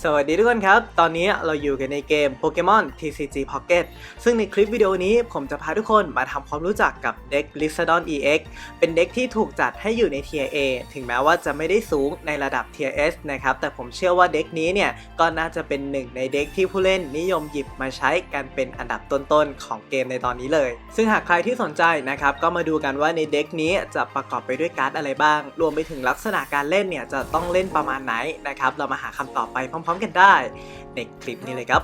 สวัสดีทุกคนครับ ตอนนี้เราอยู่กันในเกม Pokemon TCG Pocket ซึ่งในคลิปวิดีโอนี้ผมจะพาทุกคนมาทำความรู้จักกับเด็ก l i s a d o n EX เป็นเด็กที่ถูกจัดให้อยู่ใน Tier A ถึงแม้ว่าจะไม่ได้สูงในระดับ Tier S นะครับ แต่ผมเชื่อว่าเด็กนี้เนี่ย ก็น่าจะเป็นหนึ่งในเด็กที่ผู้เล่นนิยมหยิบมาใช้กันเป็นอันดับต้นๆ ของเกมในตอนนี้เลย ซึ่งหากใครที่สนใจนะครับ ก็มาดูกันว่าในเด็กนี้จะประกอบไปด้วยการ์ดอะไรบ้าง รวมไปถึงลักษณะการเล่นเนี่ยจะต้องเล่นประมาณไหนนะครับ เรามาหาคำตอบไปพร้อมพร้อมๆกันได้ ในคลิปนี้เลยครับ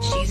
She's.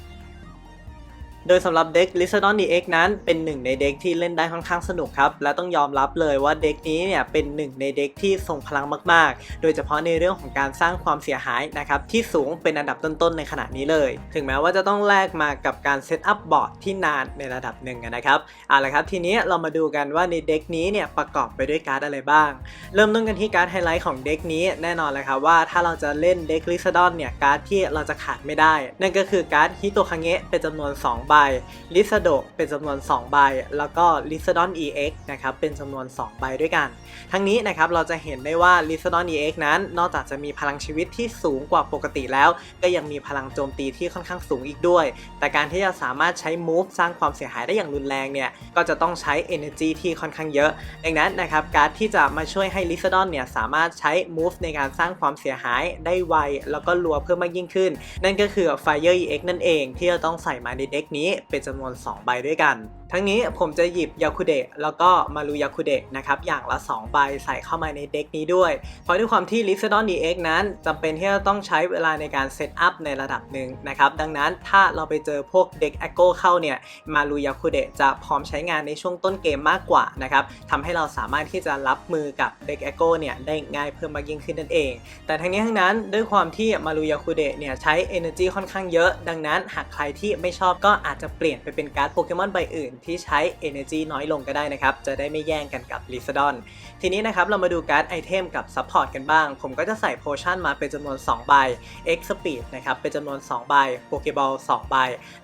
โดยสำหรับเด็ก l i s a d o n DX นั้นเป็นหนึ่งในเด็กที่เล่นได้ค่อนข้างสนุกครับ และต้องยอมรับเลยว่าเด็กนี้เนี่ยเป็นหนึ่งในเด็กที่ทรงพลังมากๆ โดยเฉพาะในเรื่องของการสร้างความเสียหายนะครับที่สูงเป็นอันดับต้นๆในขณะนี้เลย ถึงแม้ว่าจะต้องแลกมากับการเซตอัพบอร์ดที่นานในระดับหนึ่งนะครับเอาละครับทีนี้เรามาดูกันว่าในเด็กนี้เนี่ยประกอบไปด้วยการ์ดอะไรบ้าง เริ่มต้นกันที่การ์ดไฮไลท์ของเด็กนี้แน่นอนเลยครับว่าถ้าเราจะเล่นเด็กลิซาดอนเนี่ยการ์ดที่เราจะขาดไม่ได้ นั่นก็คือการ์ดฮิโตคังเงะเป็นจำนวน 2ใบ ลิซาโดเป็นจำนวน 2 ใบ แล้วก็ลิซาดอน EX นะครับเป็นจำนวน 2 ใบด้วยกัน ทั้งนี้นะครับเราจะเห็นได้ว่าลิซาดอน EX นั้น นอกจากจะมีพลังชีวิตที่สูงกว่าปกติแล้ว ก็ยังมีพลังโจมตีที่ค่อนข้างสูงอีกด้วย แต่การที่จะสามารถใช้ move สร้างความเสียหายได้อย่างรุนแรงเนี่ยก็จะต้องใช้ energy ที่ค่อนข้างเยอะ ดังนั้นนะครับการที่จะมาช่วยให้ลิซาดอนเนี่ยสามารถใช้ move ในการสร้างความเสียหายได้ไวแล้วก็รัวเพิ่มมากยิ่งขึ้น นั่นก็คือ Fire EX นั่นเองที่จะต้องใส่มาในเด็กนี้เป็นจำนวน 2 ใบด้วยกัน ทั้งนี้ผมจะหยิบยาคุเดะแล้วก็มารูยาคุเดะนะครับอย่างละ 2 ใบใส่เข้ามาในเด็กนี้ด้วย เพราะด้วยความที่ l i x a d o n DX นั้นจำเป็นที่จะต้องใช้เวลาในการเซตอัพในระดับหนึ่งนะครับดังนั้นถ้าเราไปเจอพวกเด็ก Echo เข้าเนี่ยมารูยาคุเดะจะพร้อมใช้งานในช่วงต้นเกมมากกว่านะครับทำให้เราสามารถที่จะรับมือกับเด็ก Echo เนี่ยได้ง่ายเพิ่มมากยิ่งขึ้นนั่นเอง แต่ทั้งนี้ทั้งนั้นด้วยความที่มารูยาคุเดะเนี่ยใช้ energy ค่อนข้างเยอะ ดังนั้นหากใครที่ไม่ชอบก็อาจจะเปลี่ยนไปเป็นการ์ดโปเกมอนใบอื่นที่ใช้ energy น้อยลงก็ได้นะครับ จะได้ไม่แย่งกันกับลิซาดอนทีนี้นะครับ เรามาดูการ์ดไอเทมกับซัพพอร์ตกันบ้าง ผมก็จะใส่โพชั่นมาเป็นจำนวน 2 ใบ X Speed นะครับ เป็นจำนวน 2 ใบ Pokeball 2ใบ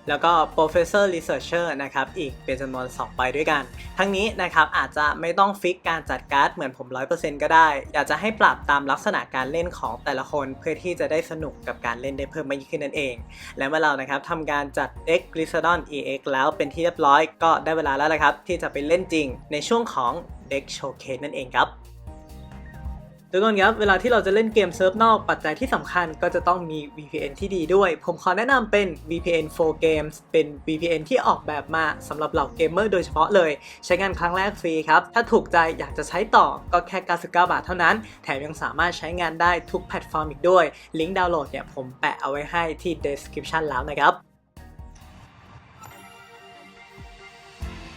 แล้วก็ Professor Researcher นะครับ อีกเป็นจำนวน 2 ใบด้วยกัน ทั้งนี้นะครับ อาจจะไม่ต้องฟิกการจัดการ์ดเหมือนผม 100%ก็ได้ อยากจะให้ปรับตามลักษณะการเล่นของแต่ละคนเพื่อที่จะได้สนุกกับการเล่นได้เพิ่มมากยิ่งขึ้นนั่นเอง และเมื่อเรานะครับทำการจัด Deck g l i s s a d o n EX แล้วเป็นที่เรียบร้อยก็ได้เวลาแล้วละครับ ที่จะไปเล่นจริงในช่วงของ Deck Showcase นั่นเองครับทุกคนครับ เวลาที่เราจะเล่นเกมเซิร์ฟนอกปัจจัยที่สำคัญก็จะต้องมี VPN ที่ดีด้วย ผมขอแนะนำเป็น VPN 4 Games เป็น VPN ที่ออกแบบมาสำหรับเหล่าเกมเมอร์โดยเฉพาะเลย ใช้งานครั้งแรกฟรีครับ ถ้าถูกใจอยากจะใช้ต่อก็แค่ 99 บาทเท่านั้น แถมยังสามารถใช้งานได้ทุกแพลตฟอร์มอีกด้วย ลิงก์ดาวน์โหลดเนี่ยผมแปะเอาไว้ให้ที่ description แล้วนะครับ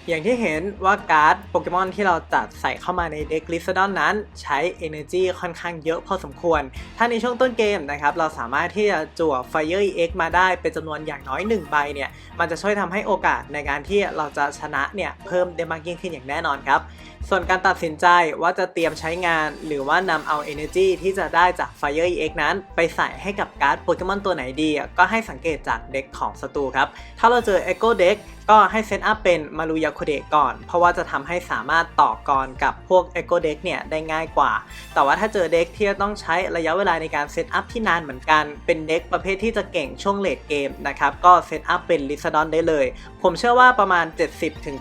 อย่างที่เห็นว่าการ์ดโปเกมอนที่เราจัดใส่เข้ามาในเด็กลิซดอนนั้น ใช้ Energy ค่อนข้างเยอะพอสมควร ถ้าในช่วงต้นเกมนะครับเราสามารถที่จะจั่ว Fire EX มาได้เป็นจำนวนอย่างน้อย 1 ใบเนี่ยมันจะช่วยทำให้โอกาสในการที่เราจะชนะเนี่ยเพิ่มได้มากยิ่งขึ้นอย่างแน่นอนครับส่วนการตัดสินใจว่าจะเตรียมใช้งานหรือว่านำเอา Energy ที่จะได้จาก Fire EX นั้น ไปใส่ให้กับการ์ดโปเกมอนตัวไหนดี ก็ให้สังเกตจากเด็กของศัตรูครับถ้าเราเจอ Echo Deck ก็ให้เซตอัพเป็นมารูยาคุเดะก่อน เพราะว่าจะทำให้สามารถต่อกรกับพวก Echo Deck เนี่ยได้ง่ายกว่า แต่ว่าถ้าเจอเด็กที่จะต้องใช้ระยะเวลาในการเซตอัพที่นานเหมือนกัน เป็นเด็กประเภทที่จะเก่งช่วงเลดเกมนะครับก็เซตอัพเป็นลิซาดอนได้เลย ผมเชื่อว่าประมาณ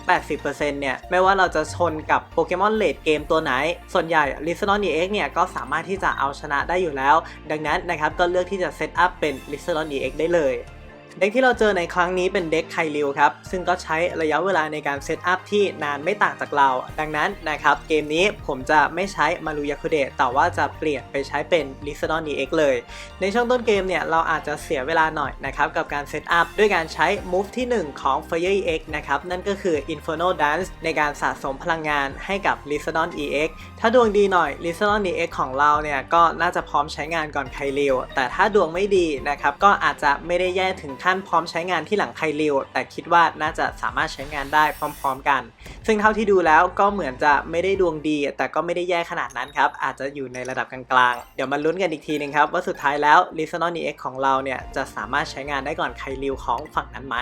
70-80%เนี่ยไม่ว่าเราจะชนกับโปเกมอนเลดเกมตัวไหน ส่วนใหญ่ลิซาดอน EX เนี่ยก็สามารถที่จะเอาชนะได้อยู่แล้ว ดังนั้นนะครับก็เลือกที่จะเซตอัพเป็นลิซาดอน EX ได้เลย เด็กที่เราเจอในครั้งนี้เป็นเด็กไคลิวครับ ซึ่งก็ใช้ระยะเวลาในการเซตอัพที่นานไม่ต่างจากเรา ดังนั้นนะครับ เกมนี้ผมจะไม่ใช้มารุยาคุเดะแต่ว่าจะเปลี่ยนไปใช้เป็นลิซดอน EX เลย ในช่วงต้นเกมเนี่ย เราอาจจะเสียเวลาหน่อยนะครับ กับการเซตอัพด้วยการใช้ move ที่ 1 ของ Fire EX นะครับ นั่นก็คือ Inferno Dance ในการสะสมพลังงานให้กับ l i s a d o n EX ถ้าดวงดีหน่อย l i s a d o n EX ของเราเนี่ยก็น่าจะพร้อมใช้งานก่อนไคลิวแต่ถ้าดวงไม่ดีนะครับก็อาจจะไม่ได้แย่ถึงขั้นพร้อมใช้งานที่หลังไคเลิวแต่คิดว่าน่าจะสามารถใช้งานได้พร้อม ๆ กัน ซึ่งเท่าที่ดูแล้วก็เหมือนจะไม่ได้ดวงดี แต่ก็ไม่ได้แย่ขนาดนั้นครับ อาจจะอยู่ในระดับกลางๆ เดี๋ยวมาลุ้นกันอีกทีหนึงครับ ว่าสุดท้ายแล้ว l i s a n o n EX ของเราเนี่ยจะสามารถใช้งานได้ก่อนไคเลิวของฝั่งนั้นไหม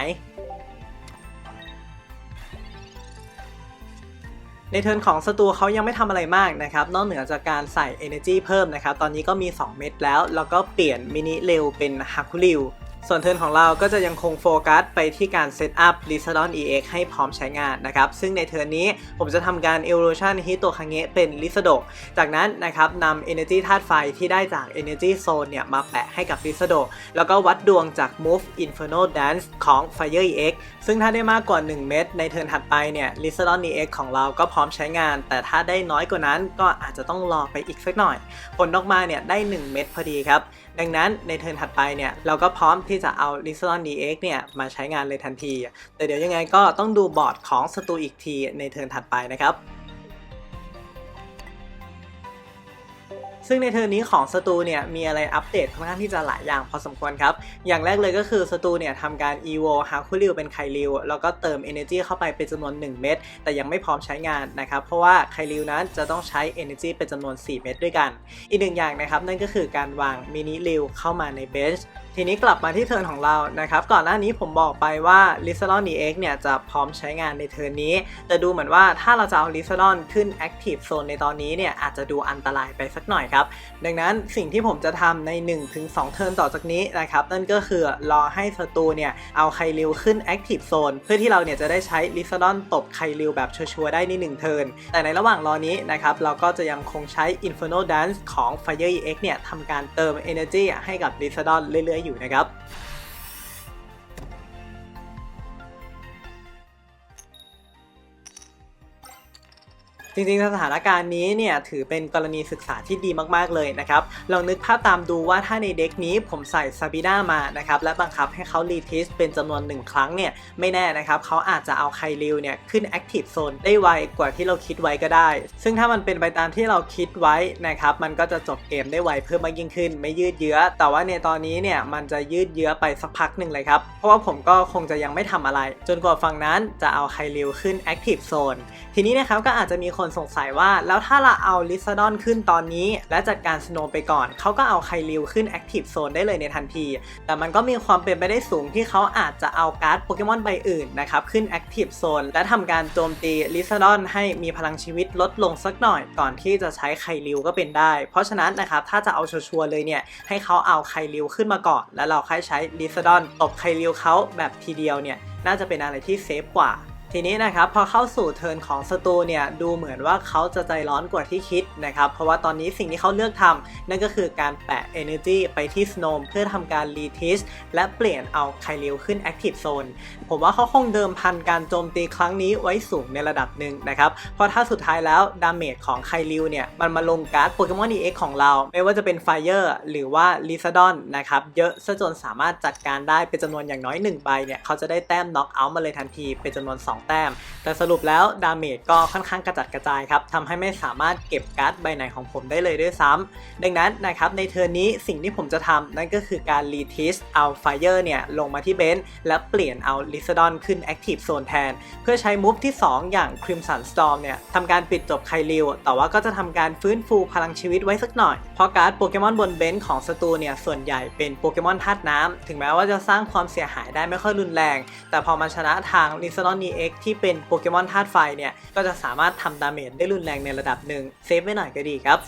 ในเทิร์นของสตูเขายังไม่ทำอะไรมากนะครับ นอกเหนือจากการใส่ Energy เพิ่มนะครับ ตอนนี้ก็มี 2 เม็ดแล้ว แล้วก็เปลี่ยนมินิเร็วเป็นฮักคุริว ส่วนเทิร์นของเราก็จะยังคงโฟกัสไปที่การเซตอัพ l i s a d o n EX ให้พร้อมใช้งานนะครับ ซึ่งในเทิร์นนี้ผมจะทำการ Evolution ฮิโตคังเงะเป็น l i s a d o จากนั้นนะครับนำ Energy ธาตุไฟที่ได้จาก Energy Zone เนี่ยมาแปะให้กับ l i s a d o แล้วก็วัดดวงจาก Move Inferno Dance ของ Fire EX ซึ่งถ้าได้มากกว่า 1 เม็ดในเทิร์นถัดไปเนี่ย l i s a d o n EX ของเราก็พร้อมใช้งาน แต่ถ้าได้น้อยกว่านั้นก็อาจจะต้องรอไปอีกสักหน่อย ผลออกมาเนี่ยได้ 1 เม็ดพอดีครับ ดังนั้นในเทิร์นถัดไปเนี่ยเราก็พร้อมที่จะเอา l i s a d o n DX เนี่ยมาใช้งานเลยทันที แต่เดี๋ยวยังไงก็ต้องดูบอร์ดของสตูอีกทีในเทิร์นถัดไปนะครับ ซึ่งในเทอร์นี้ของสตูเนี่ยมีอะไรอัปเดตค่อนข้างที่จะหลายอย่างพอสมควรครับ อย่างแรกเลยก็คือสตูเนี่ยทำการ evo ฮาคุริวเป็นไคริวแล้วก็เติม energy เข้าไปเป็นจำนวน 1 เม็ดแต่ยังไม่พร้อมใช้งานนะครับ เพราะว่าไคริวนั้นจะต้องใช้ energy เป็นจำนวน 4 เม็ดด้วยกัน อีกหนึ่งอย่างนะครับนั่นก็คือการวางมินิริวเข้ามาในเบนช์ทีนี้กลับมาที่เทิร์นของเรานะครับ ก่อนหน้านี้ผมบอกไปว่า l i s a l o n EX เนี่ยจะพร้อมใช้งานในเทิร์นนี้ แต่ดูเหมือนว่าถ้าเราจะเอา l i s a l o n ขึ้น Active Zone ในตอนนี้เนี่ยอาจจะดูอันตรายไปสักหน่อยครับ ดังนั้นสิ่งที่ผมจะทำใน 1-2 เทิร์นต่อจากนี้นะครับ นั่นก็คือรอให้ศัตรูเนี่ยเอาไคริวขึ้น Active Zone เพื่อที่เราเนี่ยจะได้ใช้ l i s a l o n ตบไคริวแบบชัวร์ๆได้ใน1เทิร์น แต่ในระหว่างรอนี้นะครับเราก็จะยังคงใช้ Inferno Dance ของ Fire EX เนี่ยทำการเติม Energy ให้กับ l i s a l o n เรื่อยอยู่นะครับ จริงๆสถานการณ์นี้เนี่ยถือเป็นกรณีศึกษาที่ดีมากๆเลยนะครับลองนึกภาพตามดูว่าถ้าในเด็กนี้ผมใส่ซาบิน่ามานะครับและบังคับให้เขารีทิสเป็นจำนวน 1 ครั้งเนี่ยไม่แน่นะครับเขาอาจจะเอาไคริวเนี่ยขึ้น Active Zone ได้ไวกว่าที่เราคิดไว้ก็ได้ ซึ่งถ้ามันเป็นไปตามที่เราคิดไว้นะครับมันก็จะจบเกมได้ไวเพิ่มมากยิ่งขึ้น ไม่ยืดเยื้อ แต่ว่าในตอนนี้เนี่ยมันจะยืดเยื้อไปสักพักหนึ่งเลยครับเพราะว่าผมก็คงจะยังไม่ทำอะไร จนกว่าฝั่งนั้นจะเอาไคริวขึ้น Active Zone ทีนี้นะครับก็อาจจะมีคนสงสัยว่า แล้วถ้าเราเอาลิซาดอนขึ้นตอนนี้ และจัดการสโนว์ไปก่อน เขาก็เอาไคริวขึ้น Active Zone ได้เลยในทันที แต่มันก็มีความเป็นไปได้สูงที่เขาอาจจะเอาการ์ดโปเกมอนใบอื่นนะครับขึ้น Active Zone และทำการโจมตีลิซาดอนให้มีพลังชีวิตลดลงสักหน่อยก่อนที่จะใช้ไคริวก็เป็นได้ เพราะฉะนั้นนะครับถ้าจะเอาชัวร์เลยเนี่ยให้เขาเอาไคริวขึ้นมาก่อน แล้วเราค่อยใช้ลิซาดอนตบไคริวเขาแบบทีเดียวเนี่ยน่าจะเป็นอะไรที่เซฟกว่า ทีนี้นะครับพอเข้าสู่เทิร์นของสตูเนี่ยดูเหมือนว่าเขาจะใจร้อนกว่าที่คิดนะครับเพราะว่าตอนนี้สิ่งที่เขาเลือกทำนั่นก็คือการแปะ Energy ไปที่ Snow เพื่อทำการ r e t e s t และเปลี่ยนเอาไคริวขึ้น Active Zone ผมว่าเขาคงเดิมพันการโจมตีครั้งนี้ไว้สูงในระดับหนึ่งนะครับเพราะถ้าสุดท้ายแล้วดาเมจของไคริวเนี่ยมันมาลงการ์ดโปเกมอน EX ของเรา ไม่ว่าจะเป็น Fire หรือว่า l i z a d o n นะครับเยอะซะจนสามารถจัดการได้เป็นจำนวนอย่างน้อย1ใบเนี่ยเขาจะได้แต้ม Knock Out มาเลยทันทีเป็นจำนวน 2แต้ม แต่สรุปแล้วดาเมจก็ค่อนข้างกระจัดกระจายครับทำให้ไม่สามารถเก็บการ์ดใบไหนของผมได้เลยด้วยซ้ำดังนั้นนะครับในเทอร์นนี้สิ่งที่ผมจะทำนั่นก็คือการรีทิสเอา Fire เนี่ยลงมาที่เบนซ์และเปลี่ยนเอา l i z a d o n ขึ้น Active Zone แทน เพื่อใช้มูฟที่ 2 อย่าง Crimson Storm เนี่ยทำการปิดจบไคริวแต่ว่าก็จะทำการฟื้นฟูพลังชีวิตไว้สักหน่อย เพราะการ์ดโปเกมอนบนเบนซ์ของสตูเนี่ยส่วนใหญ่เป็นโปเกมอนธาตุน้ำถึงแม้ว่าจะสร้างความเสียหายได้ไม่ค่อยรุนแรง แต่พอมาชนะทาง l i z a d o n EX ที่เป็นโปเกมอนธาตุไฟเนี่ย ก็จะสามารถทำดาเมจได้รุนแรงในระดับหนึ่งเซฟไว้หน่อยก็ดีครับ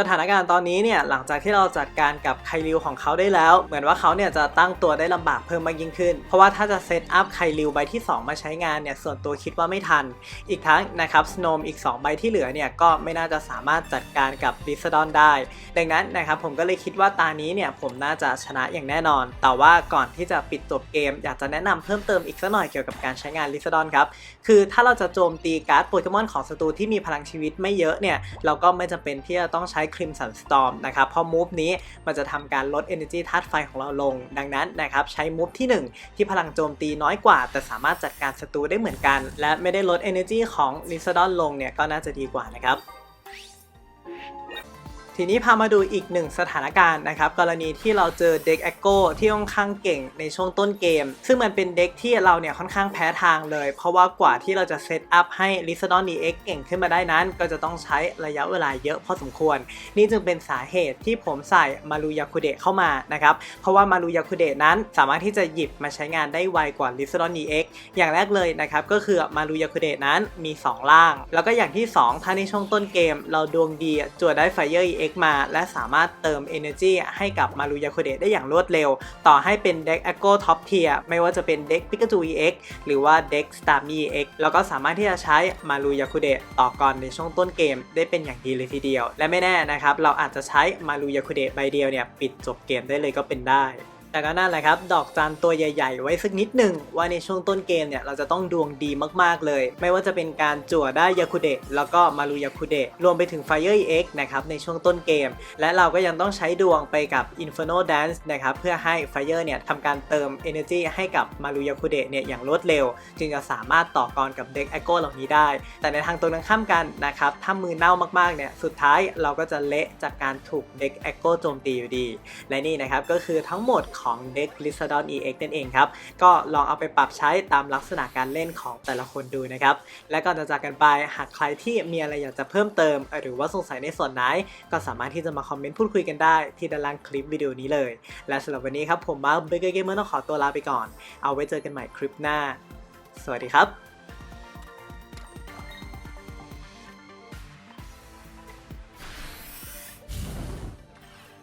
สถานการณ์ตอนนี้เนี่ยหลังจากที่เราจัดการกับไคริวของเขาได้แล้ว เหมือนว่าเขาเนี่ยจะตั้งตัวได้ลำบากเพิ่มมากยิ่งขึ้น เพราะว่าถ้าจะเซตอัพไคริวใบที่ 2 มาใช้งานเนี่ยส่วนตัวคิดว่าไม่ทัน อีกทั้งนะครับสโนมอีก 2 ใบที่เหลือเนี่ยก็ไม่น่าจะสามารถจัดการกับลิซดอนได้ ดังนั้นนะครับผมก็เลยคิดว่าตานี้เนี่ยผมน่าจะชนะอย่างแน่นอน แต่ว่าก่อนที่จะปิดจบเกม อยากจะแนะนำเพิ่มเติมอีกสักหน่อยเกี่ยวกับการใช้งานลิซดอนครับคือถ้าเราจะโจมตีการ์ดโปเกมอนของศัตรูที่มีพลังชีวิตไม่เยอะเนี่ยเราก็ไม่จำเป็นที่จะต้องใช้ครีมสันสตอมนะครับเพราะมูฟนี้มันจะทำการลด Energy ธาตุไฟของเราลง ดังนั้นนะครับใช้มูฟที่ 1 ที่พลังโจมตีน้อยกว่า แต่สามารถจัดการศัตรูได้เหมือนกัน และไม่ได้ลด Energy ของลิซ a ดอนลงเนี่ยก็น่าจะดีกว่านะครับ ทีนี้พามาดูอีกหนึ่งสถานการณ์นะครับ กรณีที่เราเจอเด็ก Echo ที่ค่อนข้างเก่งในช่วงต้นเกม ซึ่งมันเป็นเด็กที่เราเนี่ยค่อนข้างแพ้ทางเลย เพราะว่ากว่าที่เราจะเซตอัพให้ l i s a d o n DX เก่งขึ้นมาได้นั้น ก็จะต้องใช้ระยะเวลาเยอะพอสมควร นี่จึงเป็นสาเหตุที่ผมใส่มารุยาคุเดะเข้ามานะครับ เพราะว่ามารุยาคุเดะนั้นสามารถที่จะหยิบมาใช้งานได้ไวกว่า l i s a d o n DX อย่างแรกเลยนะครับก็คือมารุยาคุเดะนั้นมี 2 ล่าง แล้วก็อย่างที่ 2 ถ้าในช่วงต้นเกม เราดวงดีจวดได้ Fire EX มา และสามารถเติม Energy ให้กับมารุยาคุเดะได้อย่างรวดเร็ว ต่อให้เป็นเด็ก Echo Top Tier ไม่ว่าจะเป็นเด็ก Pikachu EX หรือว่าเด็ก Starmie EX แล้วก็สามารถที่จะใช้มารุยาคุเดะต่อกรในช่วงต้นเกมได้เป็นอย่างดีเลยทีเดียว และไม่แน่นะครับ เราอาจจะใช้มารุยาคุเดะใบเดียวเนี่ยปิดจบเกมได้เลยก็เป็นได้ แต่ก็นั่นแหละครับ ดอกจันตัวใหญ่ๆ ไว้สักนิดหนึ่งว่าในช่วงต้นเกมเนี่ย เราจะต้องดวงดีมากๆเลย ไม่ว่าจะเป็นการจั่วได้ยาคุเดะแล้วก็มารุยาคุเดะรวมไปถึง Fire EX นะครับในช่วงต้นเกม และเราก็ยังต้องใช้ดวงไปกับ Inferno Dance นะครับเพื่อให้ Fire เนี่ยทำการเติม Energy ให้กับมารุยาคุเดะเนี่ยอย่างรวดเร็ว จึงจะสามารถต่อกรกับเด็ก Echo เหล่านี้ได้ แต่ในทางตรงกันข้ามกันนะครับถ้ามือเน่ามากๆเนี่ยสุดท้ายเราก็จะเละจากการถูกเด็ก Echo โจมตีอยู่ดี และนี่นะครับก็คือทั้งหมดของเด็ก l i s t o n EX นั่นเองครับ ก็ลองเอาไปปรับใช้ตามลักษณะการเล่นของแต่ละคนดูนะครับ และก่อนจะจากกันไปหากใครที่มีอะไรอยากจะเพิ่มเติม หรือว่าสงสัยในส่วนไหน ก็สามารถที่จะมาคอมเมนต์พูดคุยกันได้ที่ด้านล่างคลิปวิดีโอนี้เลย และสำหรับวันนี้ครับผมมาร์คเบเกอร์เกมเมอร์ต้องขอตัวลาไปก่อน เอาไว้เจอกันใหม่คลิปหน้า สวัสดีครับ